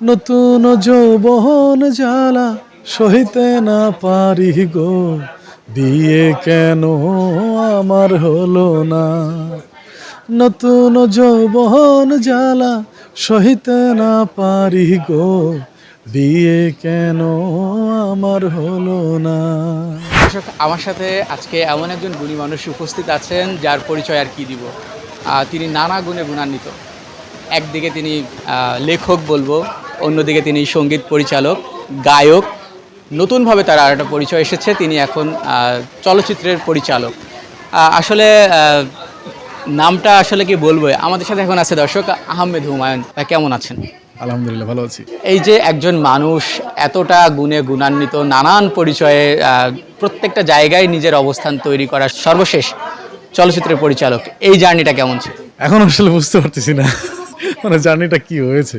নতুন যৌবন জ্বালা সহিতে না পারি গো বিয়ে কেন আমার হলো না? নতুন যৌবন জ্বালা সহিতে না পারি গো বিয়ে কেন আমার হলো না? দর্শক, আমার সাথে আজকে এমন একজন গুণী মানুষ উপস্থিত আছেন, যার পরিচয় আর কি দিব? তিনি নানা গুণে গুণান্বিত। একদিকে তিনি লেখক বলব অন্যদিকে তিনি সংগীত পরিচালক গায়ক নতুনভাবে তার আর একটা পরিচয় এসেছে তিনি এখন চলচ্চিত্রের পরিচালক। আসলে নামটা আসলে কি বলব? আমাদের সাথে এখন আছে দর্শক আহমেদ হুমায়ুন। কেমন আছেন? আলহামদুলিল্লাহ ভালো আছি। এই যে একজন মানুষ এতটা গুণে গুণান্বিত নানান পরিচয়ে প্রত্যেকটা জায়গায় নিজের অবস্থান তৈরি করা সর্বশেষ চলচ্চিত্রের পরিচালক এই জার্নিটা কেমন ছিল? এখন আসলে বুঝতে পারতেছি না মানে জার্নিটা কি হয়েছে।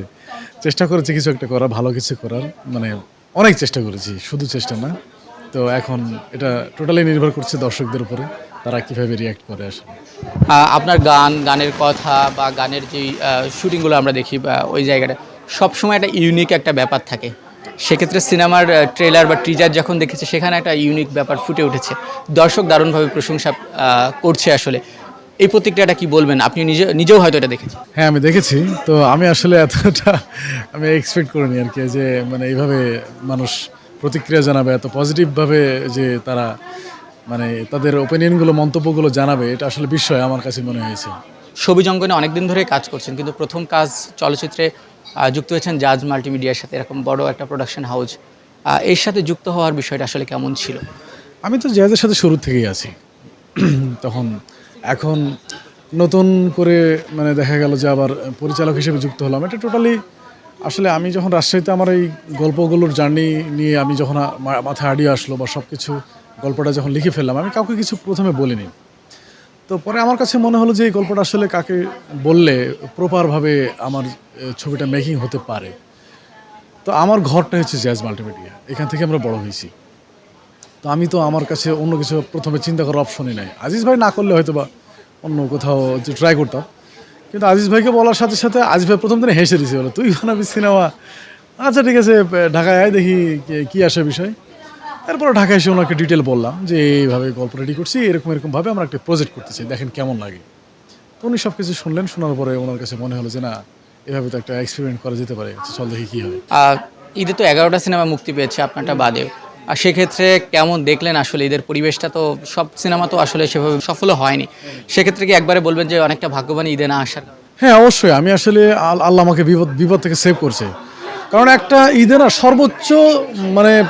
চেষ্টা করেছি কিছু একটা করার, ভালো কিছু করার। মানে অনেক চেষ্টা করেছি, শুধু চেষ্টা না। তো এখন এটা টোটালি নির্ভর করছে দর্শকদের উপরে, তারা কীভাবে রিয়াক্ট করে আসলে। আপনার গান, গানের কথা বা গানের যেই শুটিংগুলো আমরা দেখি বা ওই জায়গাটা, সবসময় একটা ইউনিক একটা ব্যাপার থাকে। সেক্ষেত্রে সিনেমার ট্রেলার বা টিজার যখন দেখেছে, সেখানে একটা ইউনিক ব্যাপার ফুটে উঠেছে। দর্শক দারুণভাবে প্রশংসা করছে আসলে। এই প্রতিক্রিয়াটা কি বলবেন? আপনি নিজে নিজেও হয়তো এটা দেখেছেন। হ্যাঁ আমি দেখেছি। তো আমি আসলে এতটা আমি এক্সপেক্ট করিনি আর কি যে মানে এইভাবে মানুষ প্রতিক্রিয়া জানাবে এত পজিটিভভাবে যে তারা মানে তাদের ওপিনিয়নগুলো মন্তব্যগুলো জানাবে এটা আসলে বিস্ময় আমার কাছে মনে হয়েছে। ছবি জঙ্গনে অনেকদিন ধরে কাজ করছেন কিন্তু প্রথম কাজ চলচ্চিত্রে যুক্ত হয়েছেন জাজ মাল্টিমিডিয়ার সাথে এরকম বড় একটা প্রোডাকশন হাউস এর সাথে যুক্ত হওয়ার বিষয়টা আসলে কেমন ছিল? আমি তো জাজের সাথে শুরু থেকেই আছি। তখন এখন নতুন করে মানে দেখা গেল যে আবার পরিচালক হিসেবে যুক্ত হলাম। এটা টোটালি আসলে আমি যখন রাজশাহীতে আমার এই গল্পগুলোর জার্নি নিয়ে আমি যখন আ- মা- মাথায় আডিও আসলো বা সব কিছু গল্পটা যখন লিখে ফেললাম, আমি কাউকে কিছু প্রথমে বলিনি। তো পরে আমার কাছে মনে হলো যে এই গল্পটা আসলে কাকে বললে প্রপারভাবে আমার ছবিটা মেকিং হতে পারে। তো আমার ঘরটা হচ্ছে জ্যাজ মাল্টিমিডিয়া এখান থেকে আমরা বড় হয়েছি। তো আমি তো আমার কাছে অন্য কিছু প্রথমে চিন্তা করার অপশনই নাই। আজিজ ভাই না করলে হয়তো বা অন্য কোথাও যে ট্রাই করতাম। কিন্তু আজিজ ভাইকে বলার সাথে সাথে আজিজ ভাই প্রথম দিনে হেসে দিয়েছে বলে, তুই বানাবি সিনেমা? আচ্ছা ঠিক আছে, ঢাকায় আয়, দেখি কে- আসে বিষয়। এরপরে ঢাকায় এসে ওনাকে ডিটেল বললাম যে, এইভাবে গল্প রেডি করছি, এরকম এরকমভাবে আমরা একটা প্রজেক্ট করতেছি, দেখেন কেমন লাগে। তো উনি সব কিছু শুনলেন, শোনার পরে ওনার কাছে মনে হলো যে, না, এভাবে তো একটা এক্সপেরিমেন্ট করা যেতে পারে, চল দেখি কী হয়। ঈদে তো এগারোটা সিনেমা মুক্তি পেয়েছে আপনারটা বাদেও। আর সেক্ষেত্রে কেমন দেখলেন আসলে ঈদের পরিবেশটা তো, সব সিনেমা তো আসলে সেভাবে সফল হয়নি। সেক্ষেত্রে কি একবারে বলবেন যে অনেকটা ভাগ্যবান ঈদে না আসার হ্যাঁ অবশ্যই। আমি আসলে আল- আল্লাহ আমাকে বিপদ বিপদ থেকে সেভ করছে। কারণ একটা ঈদে না সর্বোচ্চ মানে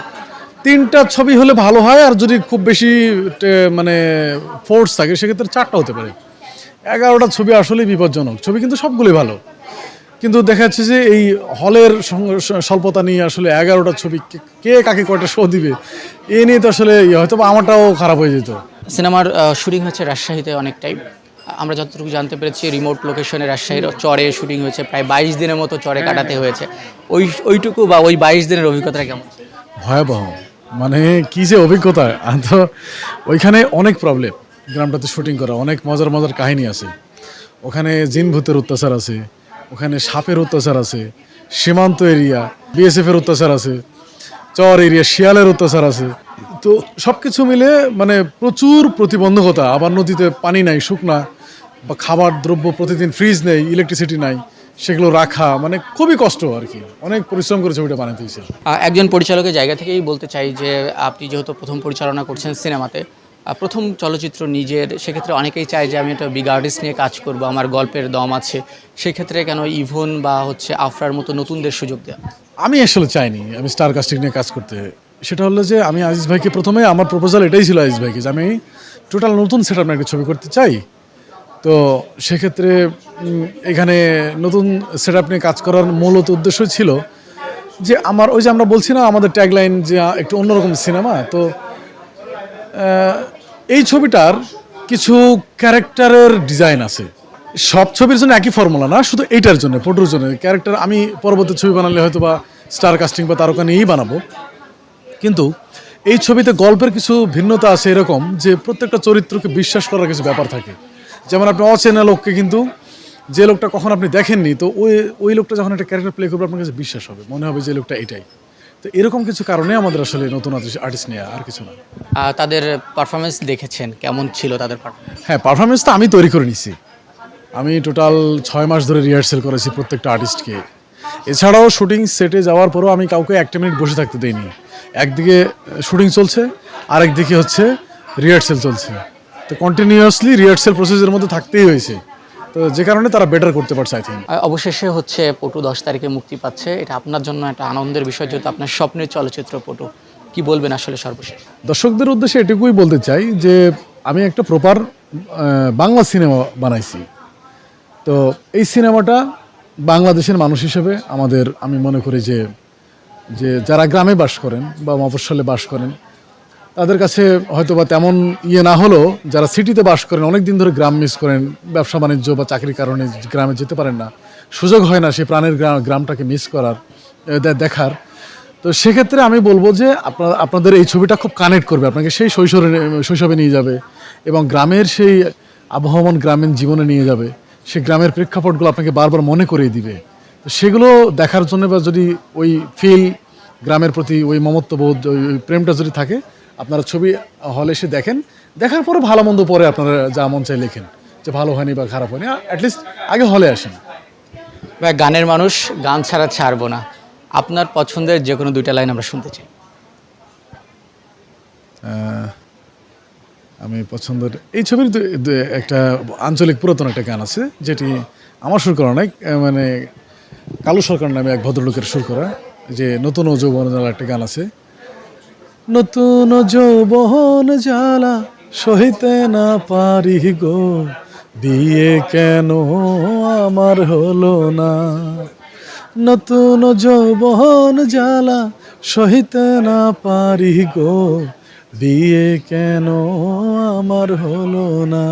তিনটা ছবি হলে ভালো হয় আর যদি খুব বেশি মানে ফোর্স থাকে, সেক্ষেত্রে চারটা হতে পারে। এগারোটা ছবি আসলেই বিপজ্জনক। ছবি কিন্তু সবগুলোই ভালো। কিন্তু দেখা যাচ্ছে যে এই হলের স্বল্পতা নিয়ে আসলে এগারোটা ছবি কে- কাকে কয়টা শো দিবে এ নিয়ে তো আসলে ইয়ে হয়তো বা আমারটাও খারাপ হয়ে যেত। সিনেমার শুটিং হচ্ছে রাজশাহীতে অনেকটাই। আমরা যতটুকু জানতে পেরেছি রিমোট লোকেশনে রাজশাহীর চরে শুটিং হয়েছে প্রায় বাইশ দিনের মতো চরে কাটাতে হয়েছে। ওই ওইটুকু বা ওই বাইশ দিনের অভিজ্ঞতা কেমন? ভয়াবহ। মানে কি যে অভিজ্ঞতা। তো ওইখানে অনেক প্রবলেম গ্রামটাতে শুটিং করা অনেক মজার মজার কাহিনী আছে। ওখানে জিন ভূতের অত্যাচার আছে। ওখানে সাপের অত্যাচার আছে, সীমান্ত এরিয়া বিএসএফ এর অত্যাচার আছে, চর এরিয়া, শিয়ালের অত্যাচার আছে। তো সব কিছু মিলে মানে প্রচুর প্রতিবন্ধকতা, আবার নদীতে পানি নাই, শুকনা, বা খাবার দ্রব্য প্রতিদিন ফ্রিজ নেই ইলেকট্রিসিটি নাই, সেগুলো রাখা মানে খুবই কষ্ট আর কি। অনেক পরিশ্রম করে ছবিটা বানাতে একজন পরিচালকের জায়গা থেকেই বলতে চাই যে, আপনি যেহেতু প্রথম পরিচালনা করছেন সিনেমাতে প্রথম চলচ্চিত্র নিজের, সেক্ষেত্রে অনেকেই চায় যে আমি একটা বিগ আর্টিস্ট নিয়ে কাজ করব, আমার গল্পের দম আছে। সেক্ষেত্রে কেন ইভন বা হচ্ছে আফরার মতো নতুনদের সুযোগ দেওয়া আমি আসলে চাইনি, আমি স্টার কাস্টিং নিয়ে কাজ করতে। সেটা হলো যে আমি আজিজ ভাইকে প্রথমে, আমার প্রপোজাল এটাই ছিল আজিজ ভাইকে যে আমি টোটাল নতুন সেট একটা ছবি করতে চাই। তো সেক্ষেত্রে এখানে নতুন সেট আপ নিয়ে কাজ করার মূলত উদ্দেশ্য ছিল যে আমার, ওই যে আমরা বলছি না আমাদের ট্যাগলাইন যে একটু অন্যরকম সিনেমা তো এই ছবিটার কিছু ক্যারেক্টারের ডিজাইন আছে। সব ছবির জন্য একই ফর্মুলা না, শুধু এইটার জন্য ফটোর জন্য। ক্যারেক্টার আমি পরবর্তী ছবি বানালে হয়তো বা স্টার কাস্টিং বা তারকা নিয়েই বানাবো। কিন্তু এই ছবিতে গল্পের কিছু ভিন্নতা আছে এরকম যে প্রত্যেকটা চরিত্রকে বিশ্বাস করার কিছু ব্যাপার থাকে। যেমন আপনি অচেনা লোককে কিন্তু যে লোকটা কখন আপনি দেখেননি, তো ওই ওই লোকটা যখন একটা ক্যারেক্টার প্লে করবে, আপনার কাছে বিশ্বাস হবে। মনে হবে যে লোকটা এটাই। তো এরকম কিছু কারণে আমাদের আসলে নতুন আর্টিস্ট নেওয়া আর কিছু না। তাদের পারফরমেন্স দেখেছেন কেমন ছিল তাদের হ্যাঁ পারফরমেন্স তো আমি তৈরি করে নিছি। আমি টোটাল ছয় মাস ধরে রিহার্সেল করেছি প্রত্যেকটা আর্টিস্টকে এছাড়াও শুটিং সেটে যাওয়ার পরও আমি কাউকে একটা মিনিট বসে থাকতে দেইনি। একদিকে শুটিং চলছে আরেকদিকে হচ্ছে রিহার্সেল চলছে। তো কন্টিনিউয়াসলি রিহার্সেল প্রসেসের মধ্যে থাকতেই হয়েছে। তো যে কারণে তারা বেটার করতে পারছে আই থিঙ্ক অবশেষে হচ্ছে পটু দশ তারিখে মুক্তি পাচ্ছে। এটা আপনার জন্য একটা আনন্দের বিষয় যেহেতু আপনার স্বপ্নের চলচ্চিত্র পটু। কি বলবেন আসলে সর্বশেষ? দর্শকদের উদ্দেশ্যে এটুকুই বলতে চাই যে আমি একটা প্রপার বাংলা সিনেমা বানাইছি। তো এই সিনেমাটা বাংলাদেশের মানুষ হিসেবে আমাদের আমি মনে করি যে যে যারা গ্রামে বাস করেন বা মফস্বলে বাস করেন তাদের কাছে হয়তো বা তেমন ইয়ে না হলেও যারা সিটিতে বাস করেন অনেক দিন ধরে গ্রাম মিস করেন, ব্যবসা বাণিজ্য বা চাকরির কারণে গ্রামে যেতে পারেন না, সুযোগ হয় না সেই প্রাণের গ্রা- গ্রামটাকে মিস করার দেখার। তো সেক্ষেত্রে আমি বলব যে আপনার, আপনাদের এই ছবিটা খুব কানেক্ট করবে, আপনাকে সেই শৈশবে শৈশবে নিয়ে যাবে এবং গ্রামের সেই আবহমান গ্রামীণ জীবনে নিয়ে যাবে, সেই গ্রামের প্রেক্ষাপটগুলো আপনাকে বারবার মনে করিয়ে দিবে। তো সেগুলো দেখার জন্য বা যদি ওই ফিল গ্রামের প্রতি ওই মমত্ববোধ ওই প্রেমটা যদি থাকে আপনারা ছবি হলে এসে দেখেন। দেখার পরে ভালো মন্দ পরে আপনারা যা মন চাই লেখেন যে ভালো হয়নি বা খারাপ হয়নি। অ্যাটলিস্ট আগে হলে আসেন। ভাই গানের মানুষ গান ছাড়া ছাড়বো না। আপনার পছন্দের যে কোনো দুইটা লাইন আমরা শুনতে চাই। আমি পছন্দের এই ছবির একটা আঞ্চলিক পুরাতন একটা গান আছে যেটি আমার সুর করা অনেক মানে কালু সরকার নামে এক ভদ্রলোকের সুর করা যে নতুন ও যৌবন একটা গান আছে। নতুন যৌবন জ্বালা সহিতে না পারি গো বিয়ে কেন আমার হলো না? নতুন যৌবন জ্বালা সহিতে না পারি গো বিয়ে কেন আমার হলো না?